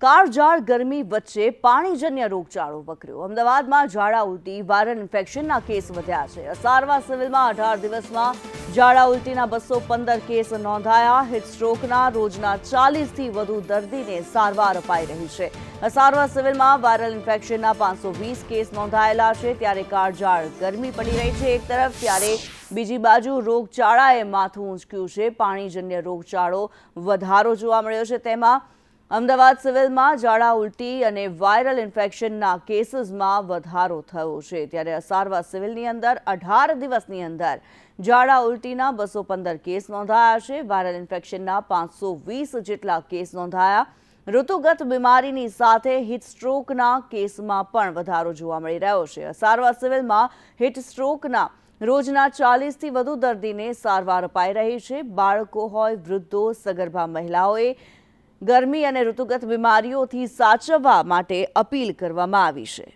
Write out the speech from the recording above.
કાળઝાળ ગરમી વચ્ચે પાણીજન્ય રોગચાળો વકર્યો. અમદાવાદમાં ઝાડા ઉલટી, વાયરલ ઇન્ફેક્શનના કેસ વધ્યા છે. અસારવા સિવિલમાં અઢાર દિવસમાં ઝાડા ઉલટીના બસો પંદર કેસ નોંધાયા. હિટસ્ટ્રોકના રોજના ચાલીસથી વધુ દર્દીને સારવાર અપાઈ રહી છે. અસારવા સિવિલમાં વાયરલ ઇન્ફેક્શનના પાંચસો વીસ કેસ નોંધાયેલા છે. ત્યારે કાળઝાળ ગરમી પડી રહી છે એક તરફ, ત્યારે બીજી બાજુ રોગચાળાએ માથું ઊંચક્યું છે. પાણીજન્ય રોગચાળો વધારો જોવા મળ્યો છે. તેમાં અમદાવાદ સિવિલમાં ઝાડા ઉલટી અને વાયરલ ઇન્ફેક્શનના કેસીસમાં વધારો થયો છે. ત્યારે અસારવા સિવિલની અંદર અઢાર દિવસની અંદર ઝાડા ઉલટીના બસો પંદર કેસ નોંધાયા છે. વાયરલ ઇન્ફેક્શનના પાંચસો વીસ જેટલા કેસ નોંધાયા. ઋતુગત બીમારીની સાથે હિટસ્ટ્રોકના કેસમાં પણ વધારો જોવા મળી રહ્યો છે. અસારવા સિવિલમાં હિટ સ્ટ્રોકના રોજના ચાલીસથી વધુ દર્દીને સારવાર અપાઈ રહી છે. બાળકો હોય, વૃદ્ધો, સગર્ભા મહિલાઓએ ગરમી અને ઋતુગત બીમારીઓથી સાચવવા માટે અપીલ કરવામાં આવી છે.